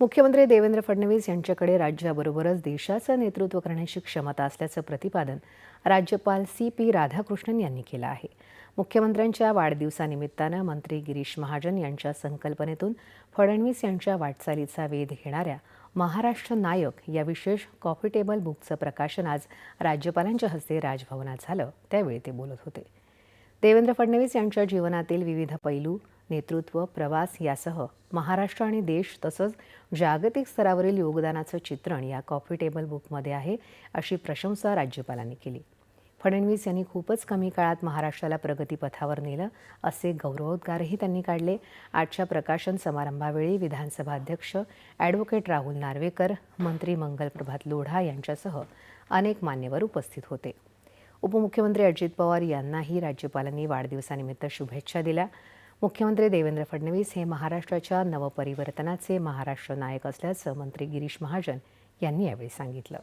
मुख्यमंत्री देवेंद्र फडणवीस यांच्याकडे राज्याबरोबरच देशाचं नेतृत्व करण्याची क्षमता असल्याचं प्रतिपादन राज्यपाल सी पी राधाकृष्णन यांनी केलं आहे. मुख्यमंत्र्यांच्या वाढदिवसानिमित्तानं मंत्री गिरीश महाजन यांच्या संकल्पनेतून फडणवीस यांच्या वाटचालीचा वेध घेणाऱ्या महाराष्ट्र नायक या विशेष कॉफी टेबल बुकचं प्रकाशन आज राज्यपालांच्या हस्ते राजभवनात झालं त्यावेळी ते बोलत होते. देवेंद्र फडणवीस यांच्या जीवनातील विविध पैलू नेतृत्व प्रवास यासह महाराष्ट्र आणि देश तसंच जागतिक स्तरावरील योगदानाचं चित्रण या कॉफी टेबल बुकमध्ये आहे अशी प्रशंसा राज्यपालांनी केली. फडणवीस यांनी खूपच कमी काळात महाराष्ट्राला प्रगतीपथावर नेलं असे गौरवोद्गारही त्यांनी काढले. आजच्या प्रकाशन समारंभावेळी विधानसभा अध्यक्ष ॲडव्होकेट राहुल नार्वेकर मंत्री मंगलप्रभात लोढा यांच्यासह अनेक मान्यवर उपस्थित होते. उपमुख्यमंत्री अजित पवार यांनाही राज्यपालांनी वाढदिवसानिमित्त शुभेच्छा दिल्या. मुख्यमंत्री देवेंद्र फडणवीस हे महाराष्ट्राच्या नवपरिवर्तनाचे महाराष्ट्र नायक असल्याचं मंत्री गिरीश महाजन यांनी यावेळी सांगितलं.